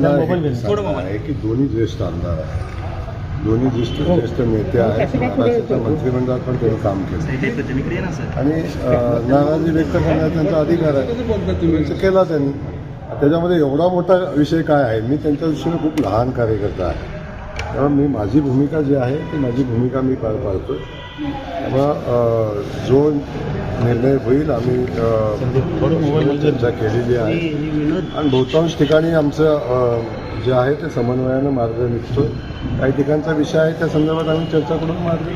सांगणं आहे की दोन्ही ज्येष्ठ आमदार आहेत. दोन्ही ज्येष्ठ ज्येष्ठ नेते आहेत. महाराष्ट्राच्या मंत्रिमंडळात पण त्यांनी काम केलं. आणि नाराजी व्यक्त करण्याचा त्यांचा अधिकार आहे. केला त्यांनी. त्याच्यामध्ये एवढा मोठा विषय काय आहे? मी त्यांच्या दृष्टीने खूप लहान कार्यकर्ता आहे. तेव्हा मी माझी भूमिका जी आहे ती माझी भूमिका मी पार पाडतो तेव्हा जो निर्णय होईल आम्ही चर्चा केलेली आहे. आणि बहुतांश ठिकाणी आमचं जे आहे ते समन्वयानं मार्ग निघतो काही ठिकाणचा विषय आहे त्या संदर्भात आम्ही चर्चा करून मार्ग.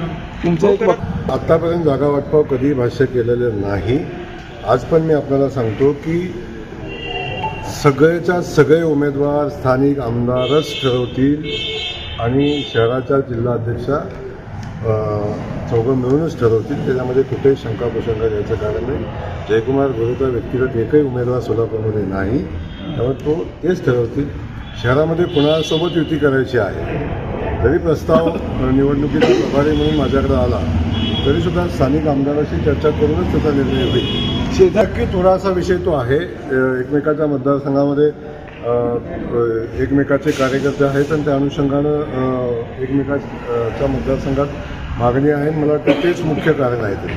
तुमचं आत्तापर्यंत जागा वाटपाव कधी भाष्य केलेलं नाही. आज पण मी आपल्याला सांगतो की सगळेच्या सगळे उमेदवार स्थानिक आमदारच ठरवतील. आणि शहराच्या जिल्हाध्यक्षा चौघं मिळूनच ठरवतील त्याच्यामध्ये कुठेही शंका प्रशंका घ्यायचं कारण नाही. जयकुमार गुरुचा व्यक्तिगत एकही उमेदवार सोलापूरमध्ये नाही. त्यामुळे तो तेच ठरवतील. शहरामध्ये कुणासोबत युती करायची आहे? जरी प्रस्ताव निवडणुकीचा प्रभारी म्हणून माझ्याकडे आला तरीसुद्धा स्थानिक आमदाराशी चर्चा करूनच त्याचा निर्णय होईल. शेजारकी थोडासा विषय तो आहे. एकमेकाच्या मतदारसंघामध्ये एकमेकाचे कार्यकर्ते आहेत आणि त्या अनुषंगानं एकमेकाच्या मतदारसंघात मागणी आहे मला वाटतं तेच मुख्य कारण आहे ते.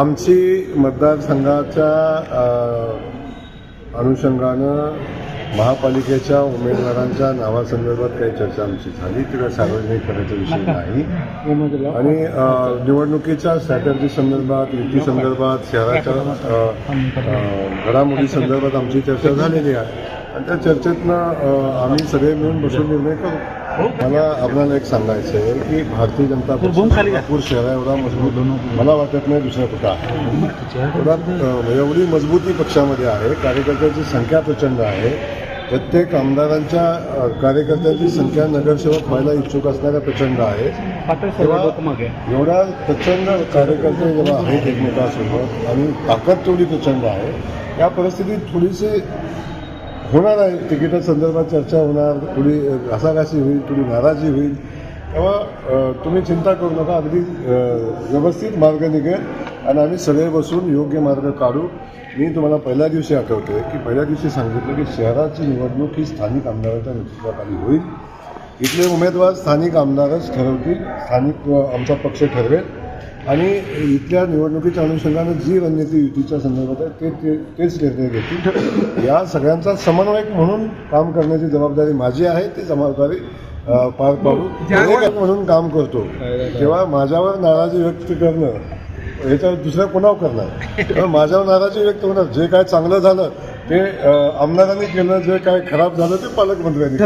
आमची मतदारसंघाच्या अनुषंगानं महापालिकेच्या उमेदवारांच्या नावासंदर्भात काही चर्चा आमची झाली. ती काही सार्वजनिक करायचा विषय नाही. आणि निवडणुकीच्या स्ट्रॅटर्जी संदर्भात युती संदर्भात शहराच्या घडामोडी संदर्भात आमची चर्चा झालेली आहे. आणि त्या चर्चेतनं आम्ही सगळे मिळून बसून निर्णय करू. मला आपल्याला एक सांगायचं आहे की भारतीय जनता पक्ष नागपूर शहरा एवढा मजबूत. मला वाटत नाही दुसरा कुठं आहे. एवढा एवढी मजबूती पक्षामध्ये आहे कार्यकर्त्यांची संख्या प्रचंड आहे. प्रत्येक आमदारांच्या कार्यकर्त्यांची संख्या नगरसेवक व्हायला इच्छुक असणाऱ्या प्रचंड आहे. एवढा प्रचंड कार्यकर्ते जेव्हा आहेत एकमेकांसोबत आणि ताकद तेवढी प्रचंड आहे. या परिस्थितीत थोडीशी होणार आहे. तिकिटा संदर्भात चर्चा होणार. थोडी घासाघासी होईल थोडी नाराजी होईल. तेव्हा तुम्ही चिंता करू नका. अगदी व्यवस्थित मार्ग निघेल आणि आम्ही सगळे बसून योग्य मार्ग काढू. मी तुम्हाला पहिल्या दिवशी आठवतोय की पहिल्या दिवशी सांगितलं की शहराची निवडणूक ही स्थानिक आमदाराच्या नेतृत्वाखाली होईल. इथले उमेदवार स्थानिक आमदारच ठरवतील. स्थानिक आमचा पक्ष ठरवेल. आणि इथल्या निवडणुकीच्या अनुषंगानं जी रणनीती युतीच्या संदर्भात आहे ते तेच निर्णय घेतील. या सगळ्यांचा समन्वयक म्हणून काम करण्याची जबाबदारी माझी आहे ती जबाबदारी पार पाडू. म्हणून काम करतो. तेव्हा माझ्यावर नाराजी व्यक्त करणं ह्याच्यावर दुसऱ्या कोणावर करणार? माझ्यावर नाराजी व्यक्त होणार जे काय चांगलं झालं ते आमदारांनी केलं जे काय खराब झालं ते पालकमंत्र्यांनी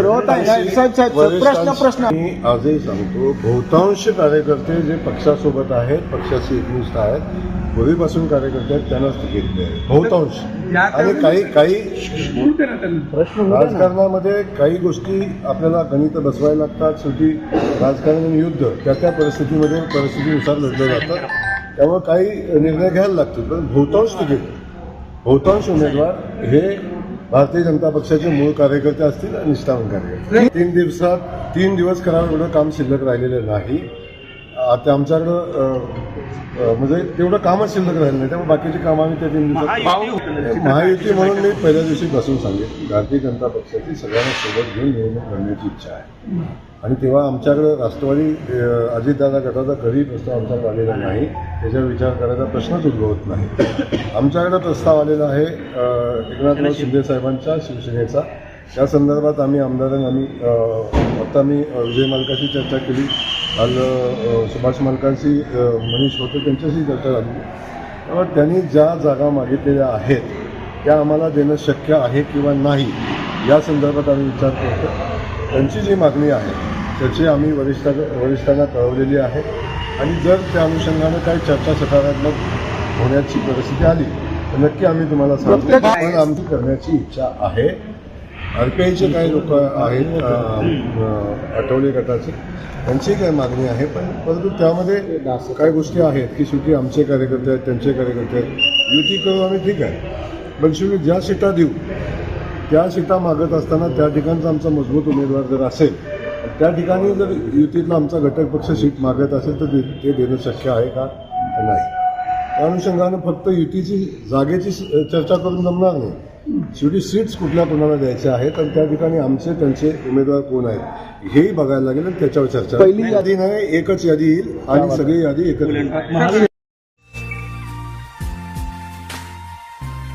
प्रश्न, प्रश्न. मी आजही सांगतो बहुतांश कार्यकर्ते जे पक्षासोबत आहेत पक्षाशी एकनिष्ठ आहेत पूर्वीपासून कार्यकर्ते आहेत त्यांनाच तिकीट मिळेल बहुतांश. आणि काही काही राजकारणामध्ये काही गोष्टी आपल्याला गणित बसवायला लागतात शेवटी राजकारण आणि युद्ध त्या त्या परिस्थितीमध्ये परिस्थितीनुसार लढलं जातं त्यामुळे काही निर्णय घ्यायला लागतील पण बहुतांश तिकीट बहुतांश उमेदवार हे भारतीय जनता पक्षाचे मूळ कार्यकर्ते असतील आणि निष्ठावान कार्यकर्ते. तीन दिवसात तीन दिवस करावं एवढं काम शिल्लक राहिलेलं नाही. आता आमच्याकडं म्हणजे तेवढं कामच शिल्लक राहिलं नाही. त्यामुळे बाकीची कामं आम्ही त्या दिवसात महायुती. म्हणून मी पहिल्या दिवशी बसून सांगेन. भारतीय जनता पक्षाची सगळ्यांना सोबत घेऊन निवडणूक लढण्याची इच्छा आहे. आणि तेव्हा आमच्याकडं राष्ट्रवादी अजितदादा गटाचा कधी प्रस्ताव आमच्याकडे आलेला नाही. त्याच्यावर विचार करायचा प्रश्नच उद्भवत नाही. आमच्याकडे प्रस्ताव आलेला आहे एकनाथराव शिंदे साहेबांच्या शिवसेनेचा. त्या संदर्भात आम्ही आमदारांना आम्ही अ, आता मी विजय मालकाशी चर्चा केली. काल सुभाष मालकांशी मनीष होते त्यांच्याशी चर्चा झाली. त्यामुळे त्यांनी ज्या जागा मागितलेल्या आहेत त्या आम्हाला देणं शक्य आहे किंवा नाही या संदर्भात आम्ही विचार करतो. त्यांची जी मागणी आहे त्याची आम्ही वरिष्ठा वरिष्ठांना कळवलेली आहे. आणि जर त्या अनुषंगानं काही चर्चा सकारात्मक होण्याची परिस्थिती आली तर नक्की आम्ही तुम्हाला सांगू पण आमची करण्याची इच्छा आहे आर पी आयचे काही लोक आहेत आठवले गटाचे त्यांची काही मागणी आहे पण परंतु त्यामध्ये काही गोष्टी आहेत की शेवटी आमचे कार्यकर्ते आहेत त्यांचे कार्यकर्ते आहेत. युती करू आम्ही ठीक आहे पण शेवटी ज्या सीटा देऊ त्या सीटा मागत असताना त्या ठिकाणचा आमचा मजबूत उमेदवार जर असेल त्या ठिकाणी जर युतीतला आमचा घटक पक्ष सीट मागत असेल तर ते- ते देणं शक्य आहे का? नाही. त्या अनुषंगानं फक्त युतीची जागेची चर्चा करून जमणार नाही. शेवटी सीट्स कुठल्या कोणाला द्यायच्या आहेत आणि त्या ठिकाणी आमचे त्यांचे उमेदवार कोण आहेत हेही बघायला लागेल आणि त्याच्यावर चर्चा पहिली यादी नाही एकच यादी येईल आणि सगळी यादी एकत्र